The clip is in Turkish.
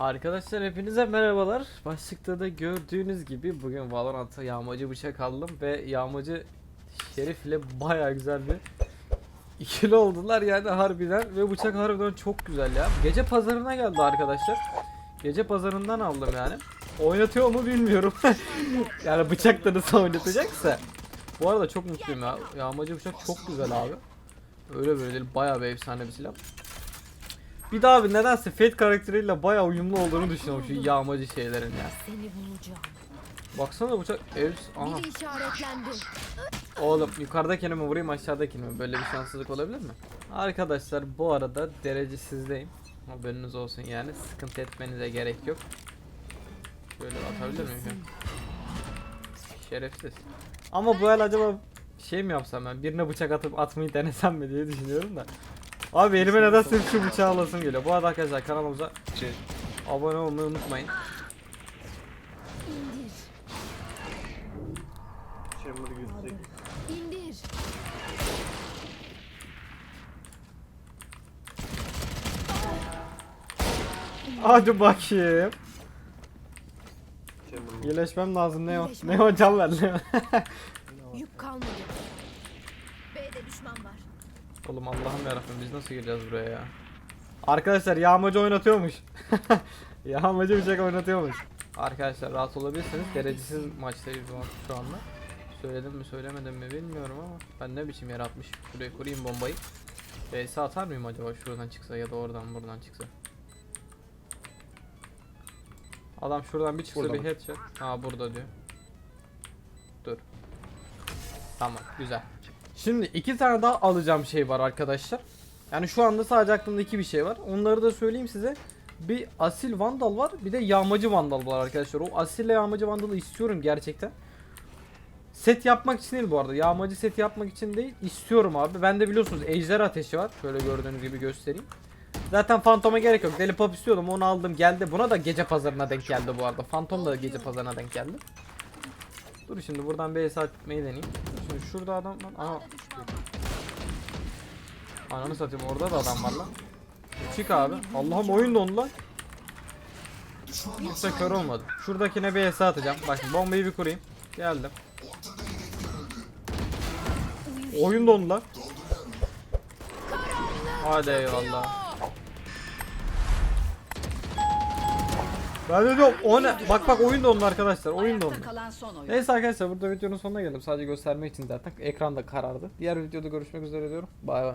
Arkadaşlar hepinize merhabalar. Başlıkta da gördüğünüz gibi bugün Valorant'a yağmacı bıçak aldım ve yağmacı Şerif ile baya güzel bir ikili oldular yani harbiden ve bıçak harbiden çok güzel ya. Gece pazarına geldi arkadaşlar. Gece pazarından aldım yani. Oynatıyor mu bilmiyorum. yani bıçak da nasıl oynatacaksa. Bu arada çok mutluyum ya. Yağmacı bıçak çok güzel abi. Öyle böyle değil baya bir efsane bir silah. Bir daha abi nedense Fate karakteriyle bayağı uyumlu olduğunu düşünüyorum şu yağmacı şeylerin ya. Seni bulacağım. Baksana bıçak ev aha. Biri işaretlendi. Oğlum yukarıdakini mi vurayım aşağıdakini mi? Böyle bir şanssızlık olabilir mi? Arkadaşlar bu arada derecesizdeyim. Haberiniz olsun yani sıkıntı etmenize gerek yok. Şöyle atabilir miyim? Şerefsiz. Ama bu el acaba şey mi yapsam ben birine bıçak atıp atmayı denesem mi diye düşünüyorum da. Abi elime neden sırf şu bıçağı alasım geliyor. Bu arada arkadaşlar kanalımıza Şey, abone olmayı unutmayın. İndir. Chamber yüksek. İndir. Hadi bakayım. Chamber İyileşmem lazım ne o? İyileşmem Ne o can ver ne o? Yük kalmadı. B'de düşman var. Oğlum Allah'ım yarabbim biz nasıl gireceğiz buraya ya? Arkadaşlar yağmacı oynatıyormuş. yağmacı bıçak oynatıyormuş. Arkadaşlar rahat olabilirsiniz. Derecesiz maçtayız şu an- şu anda. Söyledim mi söylemedim mi bilmiyorum ama ben ne biçim yer atmış. Şuraya kurayım bombayı. VS atar mıyım acaba şuradan çıksa ya da oradan buradan çıksa. Adam şuradan bir çıksa Burada bir headshot. Ha burada diyor. Dur. Tamam güzel. Şimdi iki tane daha alacağım şey var arkadaşlar. Yani şu anda sadece aklımda iki bir şey var. Onları da söyleyeyim size. Bir asil vandal var, bir de yağmacı vandal var arkadaşlar. O asille yağmacı vandalı istiyorum gerçekten. Set yapmak için değil bu arada. Yağmacı set yapmak için değil. istiyorum abi. Bende biliyorsunuz ejder ateşi var. Şöyle gördüğünüz gibi göstereyim. Zaten fantoma gerek yok. Deli pop istiyordum. Onu aldım geldi. Buna da gece pazarına denk geldi bu arada. Fantom da gece pazarına denk geldi. Dur şimdi buradan bir hesap etmeyi deneyeyim. Şimdi şurada adam düşman var. Ananı satayım orada da adam var lan. Çık abi. Allah'ım oyun dondu lan. Hiç de kör olmadı. Şuradakine bir ES atacağım. Bak bombayı bir kurayım. Geldim. Oyun dondu lan. Hadi eyvallah. Ben de diyorum o ne? Bak bak oyun dondu arkadaşlar. Oyun dondu. kalan son oyun. Neyse arkadaşlar burada videonun sonuna geldim. Sadece göstermek için zaten. Ekranda karardı. Diğer videoda görüşmek üzere diyorum. Bay bay.